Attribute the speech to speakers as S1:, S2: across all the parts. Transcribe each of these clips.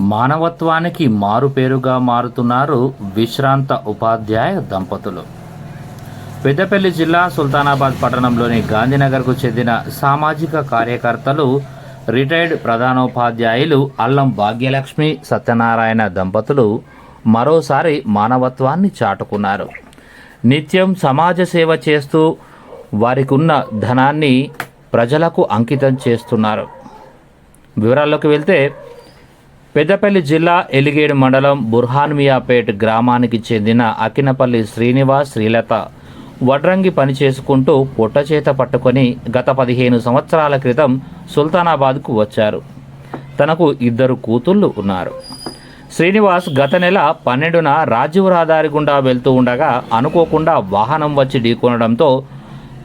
S1: మానవత్వానికి మారుపేరుగా మారుతున్నారు విశ్రాంత ఉపాధ్యాయ దంపతులు. పెద్దపల్లి జిల్లా సుల్తానాబాద్ పట్టణంలోని గాంధీనగర్కు చెందిన సామాజిక కార్యకర్తలు రిటైర్డ్ ప్రధానోపాధ్యాయులు అల్లం భాగ్యలక్ష్మి సత్యనారాయణ దంపతులు మరోసారి మానవత్వాన్ని చాటుకున్నారు. నిత్యం సమాజ సేవ చేస్తూ వారికున్న ధనాన్ని ప్రజలకు అంకితం చేస్తున్నారు. వివరాల్లోకి వెళ్తే పెద్దపల్లి జిల్లా ఎలిగేడు మండలం బుర్హాన్మియాపేట్ గ్రామానికి చెందిన అకినపల్లి శ్రీనివాస్ శ్రీలత వడ్రంగి పని చేసుకుంటూ చేత పట్టుకొని గత పదిహేను సంవత్సరాల క్రితం సుల్తానాబాద్కు వచ్చారు. తనకు ఇద్దరు కూతుళ్ళు ఉన్నారు. శ్రీనివాస్ గత నెల పన్నెండున రాజీవ్ రహదారి గుండా వెళ్తూ ఉండగా అనుకోకుండా వాహనం వచ్చి ఢీకొనడంతో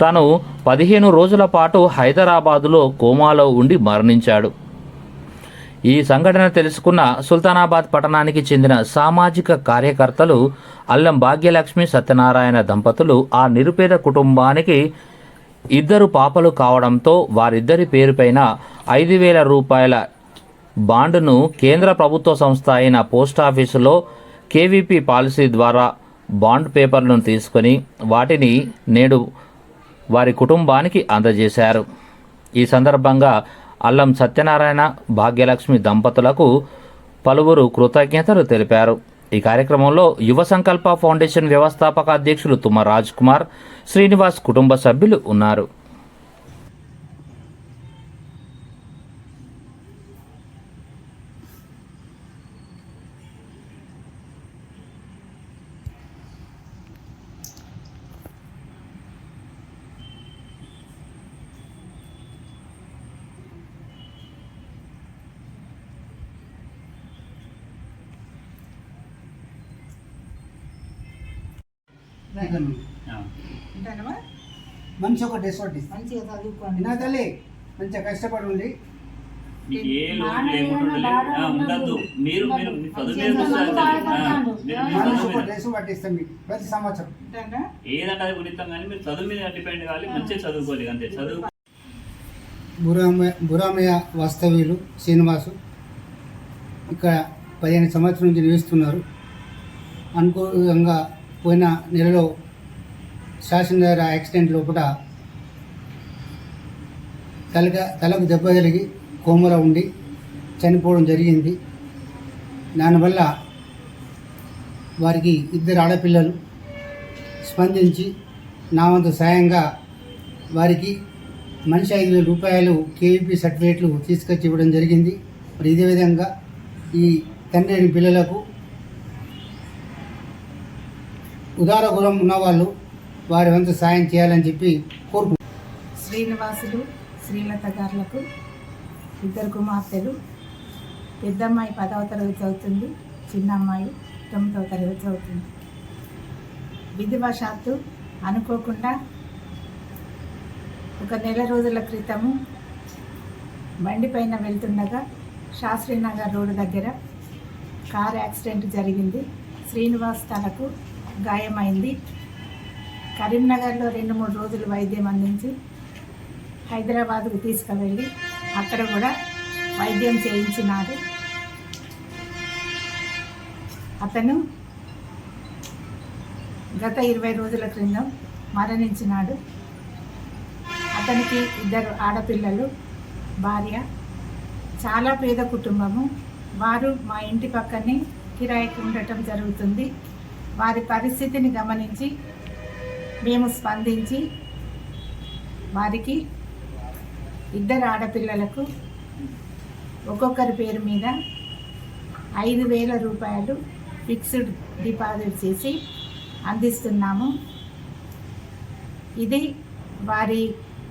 S1: తను పదిహేను రోజుల పాటు హైదరాబాదులో కోమాలో ఉండి మరణించాడు. ఈ సంఘటన తెలుసుకున్న సుల్తానాబాద్ పట్టణానికి చెందిన సామాజిక కార్యకర్తలు అల్లం భాగ్యలక్ష్మి సత్యనారాయణ దంపతులు ఆ నిరుపేద కుటుంబానికి ఇద్దరు పాపలు కావడంతో వారిద్దరి పేరుపైన ఐదు వేల రూపాయల బాండును కేంద్ర ప్రభుత్వ సంస్థ అయిన పోస్టాఫీసులో కేవీపీ పాలసీ ద్వారా బాండ్ పేపర్లను తీసుకొని వాటిని నేడు వారి కుటుంబానికి అందజేశారు. ఈ సందర్భంగా అల్లం సత్యనారాయణ భాగ్యలక్ష్మి దంపతులకు పలువురు కృతజ్ఞతలు తెలిపారు. ఈ కార్యక్రమంలో యువ సంకల్ప ఫౌండేషన్ వ్యవస్థాపక అధ్యక్షులు తుమ్మ రాజ్ కుమార్ శ్రీనివాస్ కుటుంబ సభ్యులు ఉన్నారు.
S2: ఉంటానమ్మా
S3: మనిషి ఒక డ్రెస్ ఒకటి.
S2: మంచిగా చదువుకోండి.
S3: వినా తల్లి. మంచిగా కష్టపడి ఉండి
S4: మీకు ఏ లేకుండా ఉండద్దు. మీరు మీ చదువు మీద
S3: పట్టిస్తాం మీకు. ప్రతి సంవత్సరం.
S4: ఏదంటే అది గుణితం కానీ మీరు చదువు మీద డిపెండ్ కావాలి. మంచిగా చదువుకోవాలి. అంతే. చదువు
S3: బురామయ్య బురామయ్య వాస్తవ్యులు శ్రీనివాసు. ఇక్కడ పదిహేను సంవత్సరం నుంచి నిలుస్తున్నారు. అనుకూలంగా పోయిన నెలలో శాసనగారి యాక్సిడెంట్ లోపల తలక తలకు దెబ్బ తగిలి కోమలో ఉండి చనిపోవడం జరిగింది. దానివల్ల వారికి ఇద్దరు ఆడపిల్లలు స్పందించి నా వంతు సాయంగా వారికి మనిషి ఐదు వేల రూపాయలు కేవీపీ సర్టిఫికేట్లు తీసుకొచ్చి ఇవ్వడం జరిగింది. మరి ఇదే విధంగా ఈ తండ్రి పిల్లలకు ఉదార గుణం ఉన్నవాళ్ళు వారి వంతు సాయం చేయాలని చెప్పి కోరుకుంటున్నాను
S2: శ్రీనివాసులు శ్రీలత గారులకు ఇద్దరు కుమార్తెలు. పెద్దమ్మాయి పదవ తరగతి చదువుతుంది చిన్న అమ్మాయి తొమ్మిదవ తరగతి చదువుతుంది. విధివశాత్తు అనుకోకుండా ఒక నెల రోజుల క్రితము బండి పైన వెళ్తుండగా శాస్త్రీనగర్ రోడ్డు దగ్గర కార్ యాక్సిడెంట్ జరిగింది. శ్రీనివాస్ తలకు గాయమైంది. కరీంనగర్లో రెండు మూడు రోజులు వైద్యం అందించి హైదరాబాద్కు తీసుకువెళ్ళి అక్కడ కూడా వైద్యం చేయించినారు. అతను గత ఇరవై రోజుల క్రితం మరణించినాడు. అతనికి ఇద్దరు ఆడపిల్లలు భార్య చాలా పేద కుటుంబము. వారు మా ఇంటి పక్కనే కిరాయికి ఉండటం జరుగుతుంది. వారి పరిస్థితిని గమనించి మేము స్పందించి వారికి ఇద్దరు ఆడపిల్లలకు ఒక్కొక్కరి పేరు మీద ఐదు వేల రూపాయలు ఫిక్స్డ్ డిపాజిట్ చేసి అందిస్తున్నాము. ఇది వారి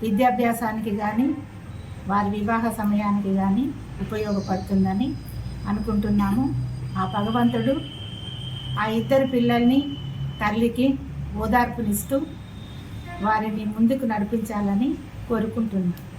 S2: విద్యాభ్యాసానికి కానీ వారి వివాహ సమయానికి కానీ ఉపయోగపడుతుందని అనుకుంటున్నాము. ఆ భగవంతుడు ఆ ఇద్దరు పిల్లల్ని తల్లికి ఓదార్పునిస్తూ వారిని ముందుకు నడిపించాలని కోరుకుంటున్నాను